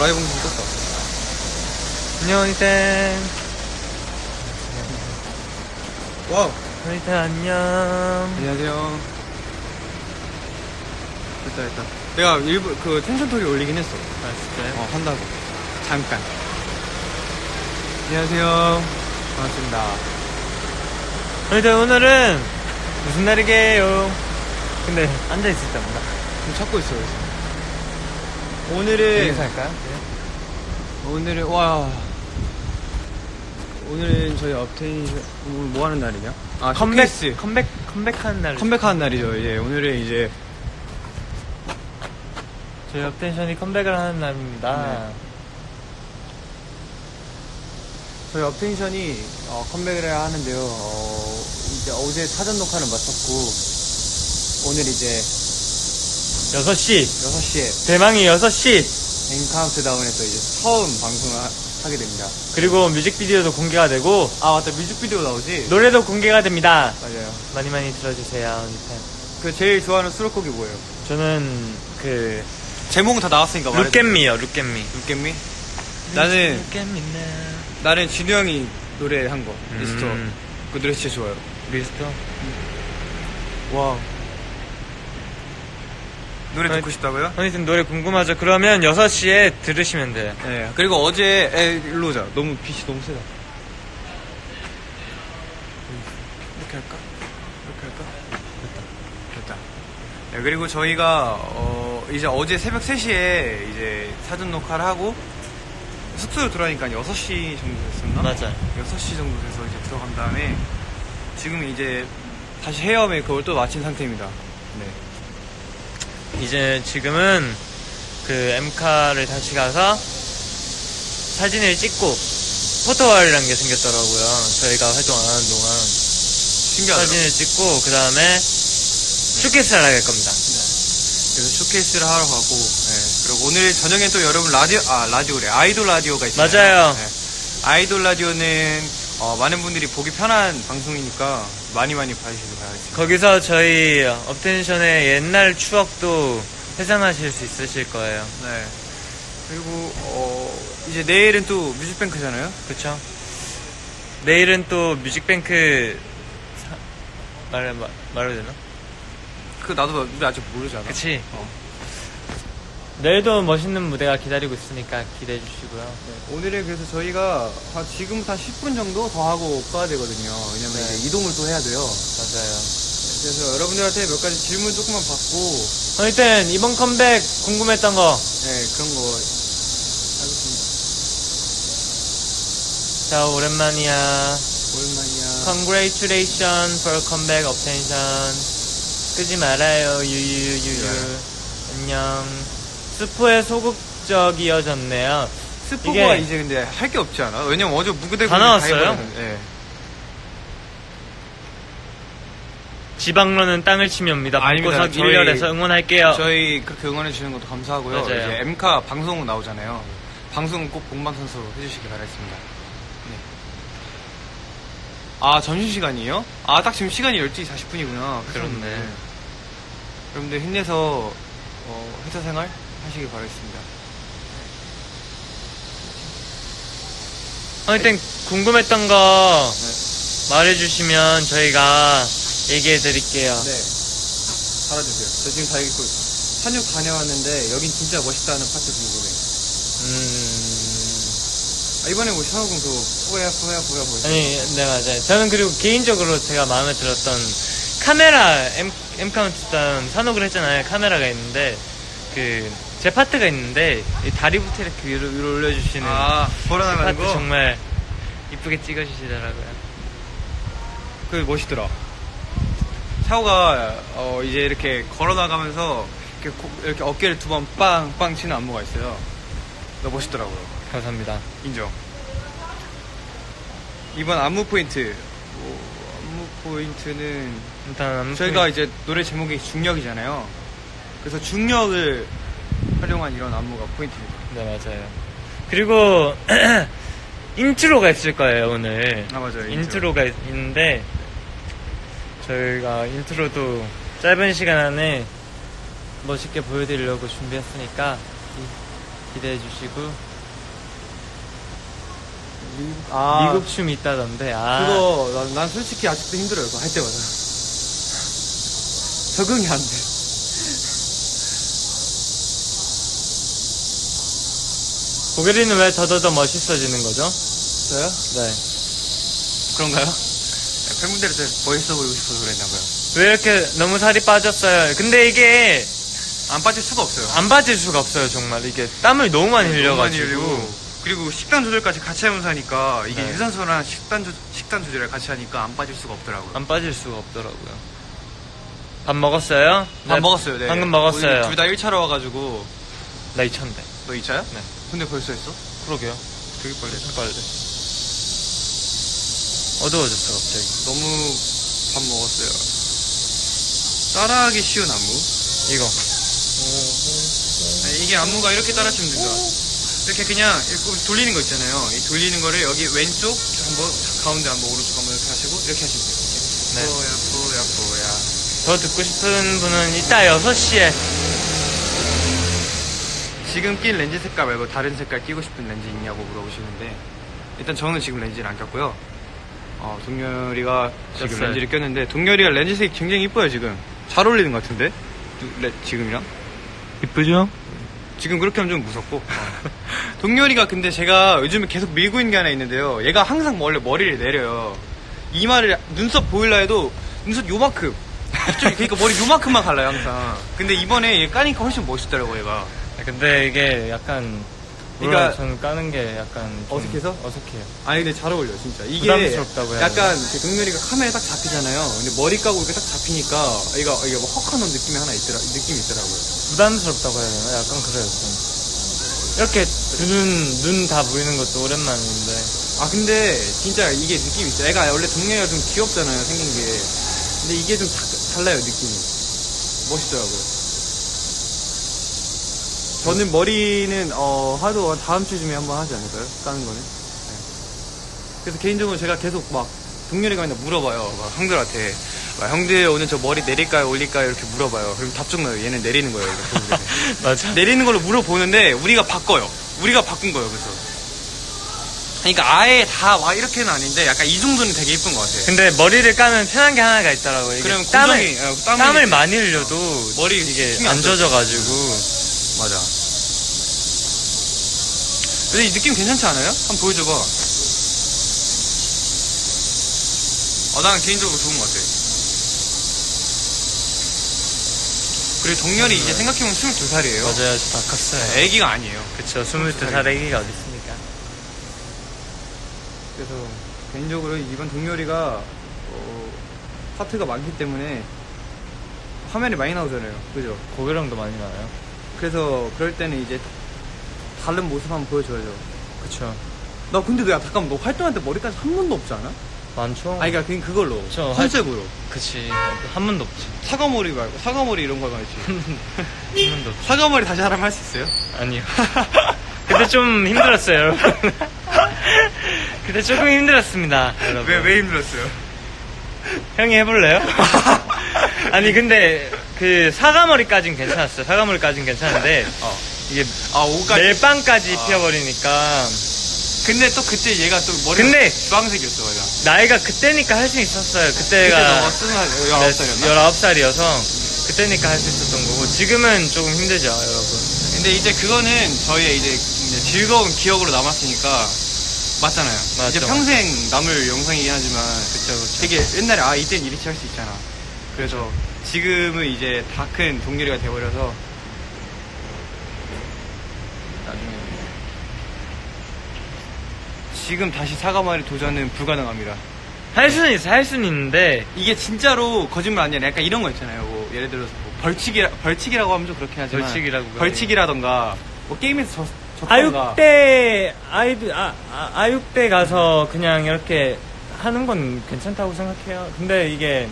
라이브 공지 떴다. 안녕, 이땐. 와우. 이땐 안녕. 안녕하세요. 됐다, 됐다. 내가 일부, 그 텐션토리 올리긴 했어. 아, 진짜요? 어, 한다고. 잠깐. 안녕하세요. 반갑습니다. 이땐 오늘은 무슨 날이게요? 근데 앉아있을 때 없나? 지금 찾고 있어요. 그래서. 오늘은, 여기서 할까요? 오늘은, 와. 오늘은 저희 업테이션, 오늘 뭐 하는 날이냐? 아, 컴백, 쇼케이스. 컴백, 컴백하는 날. 컴백하는 날이죠. 이제 오늘은 이제 저희 업텐션이 컴백을 하는 날입니다. 네. 저희 업텐션이 어, 컴백을 해야 하는데요. 어, 이제 어제 사전 녹화를 마쳤고 오늘 이제 6시. 6시에 대망의 6시. 엔카운트다운에서 이제 처음 방송을 하, 하게 됩니다. 그리고 뮤직비디오도 공개가 되고, 아 맞다 뮤직비디오 나오지? 노래도 공개가 됩니다. 맞아요. 많이 많이 들어주세요. 이땐. 그 제일 좋아하는 수록곡이 뭐예요? 저는 그 제목은 다 나왔으니까 말해. 룩겜미요, 룩겜미. 룩겜미? 나는 룩겜미 나는 진우 형이 노래 한 거 음. 리스터 그 노래 진짜 좋아요. 리스터. 와 노래 듣고 싶다고요? 아무튼 노래 궁금하죠? 그러면 6시에 들으시면 돼요. 네, 그리고 어제, 에, 일로 오자. 너무 빛이 너무 세다. 이렇게 할까? 이렇게 할까? 됐다. 됐다. 네, 그리고 저희가, 어, 이제 어제 새벽 3시에 이제 사전 녹화를 하고, 숙소로 들어가니까 6시 정도 됐었나? 맞아요. 6시 정도 돼서 이제 들어간 다음에, 지금 이제 다시 헤어 메이크업을 또 마친 상태입니다. 네. 이제 지금은 그 엠카를 다시 가서 사진을 찍고 포토월이라는 게 생겼더라고요. 저희가 활동 안 하는 동안 신기하다. 사진을 찍고 그 다음에 쇼케이스를 하게 될 겁니다. 그래서 쇼케이스를 하러 가고, 네. 그리고 오늘 저녁에 또 여러분 라디오, 아, 라디오래. 아이돌 라디오가 있어요. 맞아요. 아이돌 라디오는, 어, 많은 분들이 보기 편한 방송이니까 많이 많이 봐주시기 바라겠습니다. 거기서 저희 업텐션의 옛날 추억도 회상하실 수 있으실 거예요. 네. 그리고, 어, 이제 내일은 또 뮤직뱅크잖아요. 그쵸? 내일은 또 뮤직뱅크 사- 말, 말, 말해도 되나? 그, 나도, 우리 아직 모르잖아. 그치? 어. 내일도 멋있는 무대가 기다리고 있으니까 기대해 주시고요. 네, 오늘은 그래서 저희가 한 지금부터 한 10분 정도 더 하고 꺼야 되거든요. 왜냐면 네. 이제 이동을 또 해야 돼요. 맞아요. 그래서 여러분들한테 몇 가지 질문 조금만 받고, 하여튼 이번 컴백 궁금했던 거. 네, 그런 거 하겠습니다. 자, 오랜만이야. 오랜만이야. Congratulations for comeback obtention. 끄지 말아요, 유유유유. 네. 안녕. 스포에 소극적이어졌네요. 스포가 이게- 이제 근데 할 게 없지 않아? 왜냐면 어제 무그대 다 나왔어요? 네. 지방로는 땅을 치며입니다. 아닙니다. 방구석 저희- 1열에서 응원할게요. 저희 그렇게 응원해 주시는 것도 감사하고요. 맞아요. 이제 엠카 방송 나오잖아요. 방송은 꼭 본방선수 해주시기 바라겠습니다. 네. 아 점심 시간이에요? 아 딱 지금 시간이 12시 40분이구나. 그렇네. 여러분들 힘내서 어, 회사 생활 하시길 바라겠습니다. 하여튼 궁금했던 거 네. 말해주시면 저희가 얘기해 드릴게요. 네. 달아주세요. 저 지금 다 읽고 산육 다녀왔는데 여긴 진짜 멋있다는 파트 궁금해. 음. 아, 이번에 뭐 샤오궁도 뿌야 뿌야 뿌야 보여. 아니, 네, 맞아요. 저는 그리고 개인적으로 제가 마음에 들었던 카메라, M, M 카운트다운 산옥을 했잖아요. 카메라가 있는데, 그, 제 파트가 있는데, 이 다리부터 이렇게 위로, 위로 올려주시는 아그 걸어나가는 파트 거. 정말 이쁘게 찍어주시더라고요. 그 멋있더라. 샤오가 어, 이제 이렇게 걸어나가면서 이렇게, 고- 이렇게 어깨를 두 번 빵빵 치는 안무가 있어요. 너무 멋있더라고요. 감사합니다. 인정. 이번 안무 포인트. 뭐, 안무 포인트는 일단, 저희가 이제 노래 제목이 중력이잖아요. 그래서 중력을 활용한 이런 안무가 포인트입니다. 네, 맞아요. 그리고, 인트로가 있을 거예요, 오늘. 아 맞아요. 인트로 가 있- 있는데, 저희가 인트로도 짧은 시간 안에 멋있게 보여드리려고 준비했으니까, 기- 기대해 주시고 아 미국 춤이 있다던데 아 그거 난, 난 솔직히 아직도 힘들어요 그거 할 때마다 적응이 안 돼. 고개리는 왜 더더더 멋있어지는 거죠? 저요? 네. 그런가요? 팬분들한테 멋있어 보이고 싶어서 그랬나봐요. 왜 이렇게 너무 살이 빠졌어요? 근데 이게 안 빠질 수가 없어요. 안 빠질 수가 없어요 정말 이게 땀을 너무 많이 너무 많이 흘려가지고 흘리고 그리고 식단 조절까지 같이 하면서 하니까 이게 네. 유산소랑 식단 조, 식단 조절을 같이 하니까 안 빠질 수가 없더라고요. 안 빠질 수가 없더라고요. 밥 먹었어요? 밥 네, 먹었어요, 네. 방금 먹었어요. 둘 다 1차로 와가지고 나 2천대. 너 2차야? 네. 근데 벌써 했어? 그러게요. 되게 빨리 했어. 빨리. 어두워졌어 갑자기. 너무 밥 먹었어요. 따라하기 쉬운 안무? 이거. 네, 이게 안무가 이렇게 따라치면 된다. 이렇게 그냥 이렇게 돌리는 거 있잖아요. 이 돌리는 거를 여기 왼쪽 한번 가운데 한번 오른쪽 한번 이렇게 하시고 이렇게 하시면 돼요. 네. 뽀야 뽀야 뽀야. 더 듣고 싶은 분은 이따 6시에 지금 낀 렌즈 색깔 말고 다른 색깔 끼고 싶은 렌즈 있냐고 물어보시는데 일단 저는 지금 렌즈를 안 꼈고요. 어, 동열이가 지금 꼈어요. 렌즈를 꼈는데 동열이가 렌즈색이 굉장히 이뻐요 지금. 잘 어울리는 것 같은데? 누- 레- 지금이랑? 이쁘죠? 지금 그렇게 하면 좀 무섭고. 어. 동열이가 근데 제가 요즘에 계속 밀고 있는 게 하나 있는데요. 얘가 항상 원래 머리를 내려요. 이마를 눈썹 보일라 해도 눈썹 요만큼. 이쪽이 그러니까 머리 요만큼만 갈라요 항상. 근데 이번에 얘 까니까 훨씬 멋있더라고 얘가. 근데 이게 약간 그러니까- 그러니까 저는 까는 게 약간 좀 어색해서? 어색해요. 아니 근데 잘 어울려 진짜 이게 부담스럽다고 해야 약간 그 동렬이가 카메라에 딱 잡히잖아요 근데 머리 까고 이렇게 딱 잡히니까 얘가 이게 뭐 헉하는 느낌이 하나 있더라 느낌이 있더라고요 부담스럽다고 해야 되나? 약간 그래요. 좀. 이렇게 눈눈 다 보이는 것도 오랜만인데. 아 근데 진짜 이게 느낌이 있어 애가 원래 동렬이가 좀 귀엽잖아요 생긴 게 근데 이게 좀 다- 달라요 느낌이 멋있더라고요 저는 머리는 어 하도 다음 주쯤에 한번 하지 않을까요? 까는 거는 네. 그래서 개인적으로 제가 계속 막 동렬이가 맨날 물어봐요 막 형들한테 막 형들 오늘 저 머리 내릴까요 올릴까요 이렇게 물어봐요 그럼 답장 나요 얘는 내리는 거예요 이렇게. 맞아. 내리는 걸로 물어보는데 우리가 바꿔요 우리가 바꾼 거예요 그래서 그러니까 아예 다 와 이렇게는 아닌데 약간 이 정도는 되게 예쁜 것 같아요 근데 머리를 까면 편한 게 하나가 있더라고요. 이게 그럼 땀을, 고정이, 어, 땀을 땀을 많이 흘려도 머리 이게 안. 젖어가지고 맞아 근데 이 느낌 괜찮지 않아요? 한번 보여줘봐 어, 난 개인적으로 좋은 것 같아 그리고 동열이 이제 생각해보면 22살이에요 맞아요. 다 컸어요. 애기가 아니에요 그쵸. 22살 애기가 어딨습니까? 그래서 개인적으로 이번 동열이가 어, 파트가 많기 때문에 화면이 많이 나오잖아요 그죠? 고개랑도 많이 나와요. 그래서 그럴 때는 이제 다른 모습 한번 보여줘야죠 그쵸. 나 근데 너 잠깐만 너 활동할 때 머리까지 한 번도 없지 않아? 많죠? 아니 그러니까 그냥 그걸로 저 컨셉으로 그치. 한 번도 없지. 사과머리 말고 사과머리 이런 걸 말지 한 번도 없지. 사과머리 다시 하라면 할 수 있어요? 아니요. 그때 좀 힘들었어요, 여러분. 그때 조금 힘들었습니다, 여러분. 왜 왜 힘들었어요? 형이 해볼래요? 아니, 근데 그 사과머리까진 괜찮았어요. 사과머리까진 괜찮은데, 어. 이게 아 옷까지 멜빵까지 아. 피어버리니까, 근데 또 그때 얘가 또 머리가 근데- 주황색이었어 맞아 나이가 그때니까 할 수 있었어요. 그때 그때가 너무 스무 살 19살이었나? 19살이어서, 그때니까 할 수 있었던 거고, 지금은 조금 힘들죠, 여러분. 근데 이제 그거는 저희의 이제, 이제 즐거운 기억으로 남았으니까 맞잖아요. 맞죠, 이제 평생 남을 영상이긴 하지만 그쵸, 그쵸. 되게 옛날에 아 이땐 이리치 할수 있잖아. 그래서 지금은 이제 다 큰 동료리가 돼버려서 나중에 지금 다시 사과말이 도전은 불가능합니다. 할 수는 있어, 할 수는 있는데, 이게 진짜로 거짓말 아니라 약간 이런 거 있잖아요. 뭐 예를 들어서 뭐 벌칙이 벌칙이라고 하면 좀 그렇게 하지만 벌칙이라고 벌칙이라던가 뭐 게임에서 졌, 졌던가 아육대 아이들 아, 아 아육대 가서 그냥 이렇게 하는 건 괜찮다고 생각해요. 근데 이게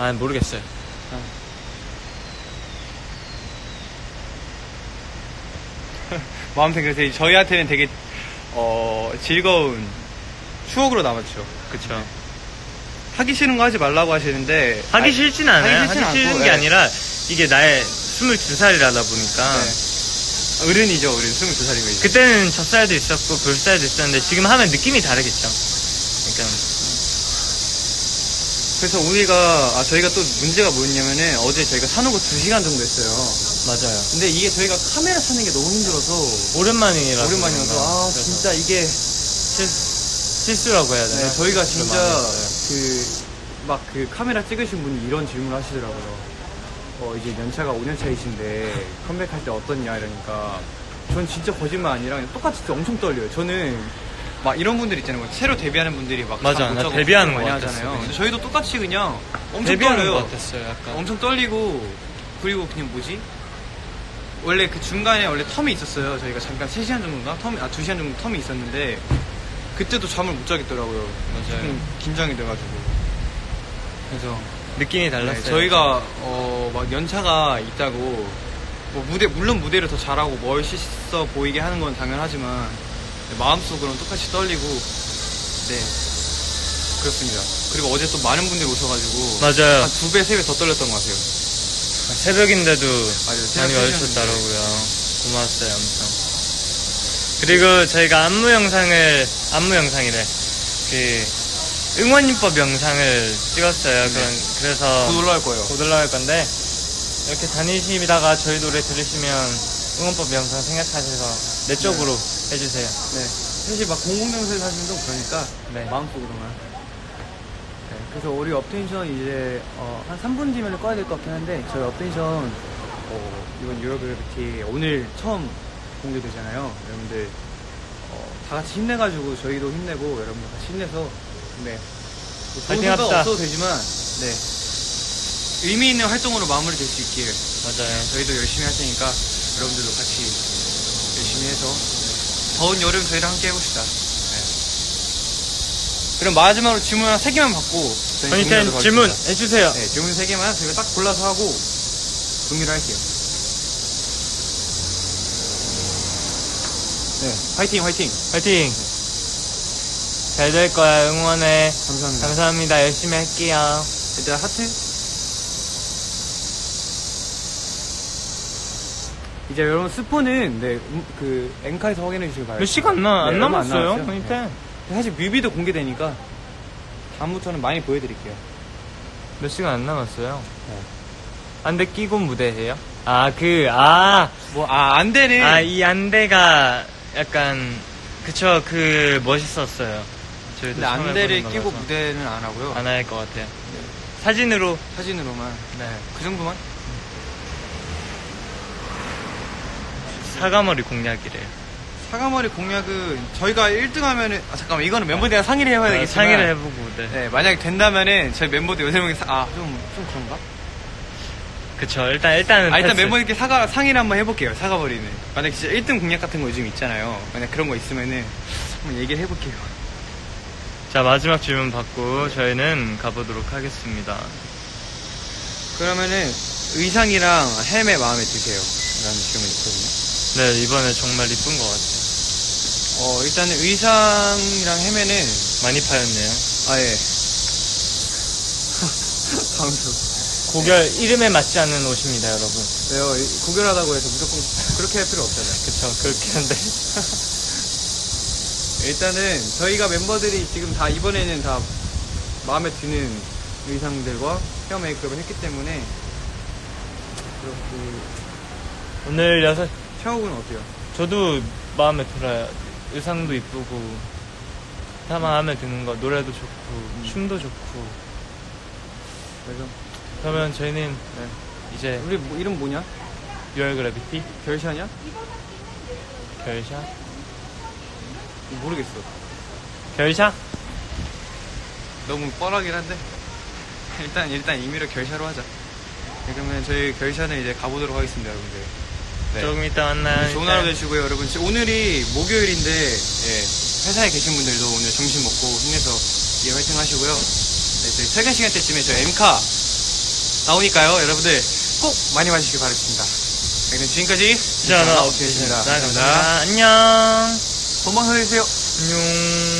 아 모르겠어요. 뭐 아무튼 그래서 저희한테는 되게 어 즐거운 추억으로 남았죠. 그쵸. 하기 싫은 거 하지 말라고 하시는데 하기 아니, 싫진 않아요. 하기 하기, 싫진 싫은 않고, 게 예. 아니라 이게 나의 22살이라다 보니까 네. 어른이죠, 어른. 22살이고 이제. 그때는 젖살도 있었고 볼살도 있었는데 지금 하면 느낌이 다르겠죠. 그러니까 그래서 우리가, 아, 저희가 또 문제가 뭐였냐면은 어제 저희가 사놓고 2시간 정도 했어요. 맞아요. 근데 이게 저희가 카메라 사는 게 너무 힘들어서 오랜만이라서 오랜만이어서 아 그래서 진짜 이게 실, 실수라고 해야 되나? 네, 저희가 진짜 했어요. 그막 그 카메라 찍으신 분이 이런 질문을 하시더라고요. 어 이제 연차가 5년 차이신데 컴백할 때 어떻냐 이러니까 전 진짜 거짓말 아니라 그냥 똑같이 엄청 떨려요. 저는 막 이런 분들 있잖아요. 막 새로 데뷔하는 분들이 막 맞아, 나 데뷔하는 많이 것 같았어, 하잖아요. 근데 저희도 똑같이 그냥 엄청 떨려요. 것 같았어요, 약간. 엄청 떨리고 그리고 그냥 뭐지? 원래 그 중간에 원래 텀이 있었어요. 저희가 잠깐 3시간 정도인가? 텀이, 아, 2시간 정도 텀이 있었는데 그때도 잠을 못 자겠더라고요. 맞아요. 긴장이 돼가지고. 그래서 느낌이 달랐어요. 네, 저희가 어, 막 연차가 있다고 뭐 무대 물론 무대를 더 잘하고 멋있어 보이게 하는 건 당연하지만 네, 마음속으로는 똑같이 떨리고 네 그렇습니다. 그리고 어제 또 많은 분들이 오셔가지고 맞아요. 한 두 배, 세 배 더 떨렸던 것 같아요. 새벽인데도 맞아요. 새벽 많이 세 와주셨더라고요. 고마웠어요, 엄청. 그리고 저희가 안무 영상을, 안무 영상이래. 그, 응원인법 영상을 찍었어요. 그런, 그래서. 네. 곧 올라갈 거예요. 곧 올라갈 건데, 이렇게 다니시다가 저희 노래 들으시면 응원법 영상 생각하셔서 내 쪽으로 해주세요. 네. 사실 막 공공명세를 하시면 좀 그러니까 네. 마음속으로만. 네. 그래서 우리 업텐션 이제 어, 한 3분 뒤면 꺼야 될 것 같긴 한데 저희 업텐션 어, 이번 유로그래비티 오늘 처음 공개되잖아요. 여러분들 어, 다 같이 힘내가지고 저희도 힘내고 여러분들 같이 힘내서 네. 뭐 좋은 생각 합시다. 없어도 되지만 네. 의미 있는 활동으로 마무리될 수 있길 맞아요. 저희도 열심히 할 테니까 여러분들도 같이 열심히 해서 더운 여름 저희랑 함께 해봅시다. 네. 그럼 마지막으로 질문 하나 세 개만 받고 저희 저희한테 정리하도록 질문. 해주세요. 네, 질문 세 개만 저희가 딱 골라서 하고 정리를 할게요. 네, 화이팅, 화이팅. 화이팅! 잘 될 거야, 응원해. 감사합니다. 감사합니다. 열심히 할게요. 일단 하트. 이제 여러분 스포는 네, 음, 그 앵카에서 확인해 주시길 바랍니다. 몇 시간 나, 안 네, 얼마 남았어요. 네. 사실 뮤비도 공개되니까 다음부터는 많이 보여드릴게요. 몇 시간 안 남았어요. 네. 안대 끼고 무대해요? 아, 그, 아, 뭐, 아, 안대는. 아, 이 안대가 약간, 그쵸, 그, 멋있었어요. 저희도 근데 처음 안대를 끼고 거라서 무대는 안 하고요. 안 할 것 같아요. 사진으로, 사진으로만. 네. 그 정도만? 사과머리 공략이래요. 사과머리 공약은 저희가 1등 하면은, 아, 잠깐만, 이거는 멤버들이랑 상의를 해봐야 네, 되겠지만. 상의를 해보고, 네. 네, 만약에 된다면은 저희 멤버들 여덟 명이 사, 아, 좀, 좀 그런가? 그쵸, 일단, 일단은. 아, 일단 패스. 멤버들끼리 사과, 상의를 한번 해볼게요, 사과버리는. 만약에 진짜 1등 공약 같은 거 요즘 있잖아요. 만약 그런 거 있으면은 한번 얘기를 해볼게요. 자, 마지막 질문 받고 저희는 가보도록 하겠습니다. 그러면은 의상이랑 헬멧 마음에 드세요? 라는 질문이 있거든요. 네, 이번에 정말 이쁜 것 같아요. 어, 일단은 의상이랑 헬멧은, 많이 파였네요. 아, 예. 다음으로. 고결 이름에 맞지 않는 옷입니다, 여러분. 왜요? 이- 구별하다고 해서 무조건 그렇게 할 필요 없잖아요. 그쵸, 그렇긴 한데. 일단은 저희가 멤버들이 지금 다 이번에는 다 마음에 드는 의상들과 헤어 메이크업을 했기 때문에 그렇고 오늘 여섯, 샤오군은 어때요? 저도 마음에 들어요. 의상도 이쁘고, 다 마음에 드는 거, 노래도 좋고, 춤도 좋고. 그래서 그러면 저희는 네. 이제 우리 뭐- 이름 뭐냐? 유얼 그래비티? 결샤냐? 결샤? 모르겠어. 결샤? 너무 뻔하긴 한데 일단 일단 임의로 결샤로 하자. 네, 그러면 저희 결샤는 이제 가보도록 하겠습니다, 여러분들. 네. 조금 이따 만나요. 좋은 하루 되시고요, 여러분. 오늘이 목요일인데 예, 회사에 계신 분들도 오늘 점심 먹고 힘내서 예, 화이팅 하시고요. 네, 저희 퇴근 시간 때쯤에 저 엠카 나오니까요, 여러분들 꼭 많이 와주시기 바라겠습니다. 네, 그럼 지금까지 자, 나 업데이트입니다. 감사합니다. 안녕. 본방 사주세요. 안녕.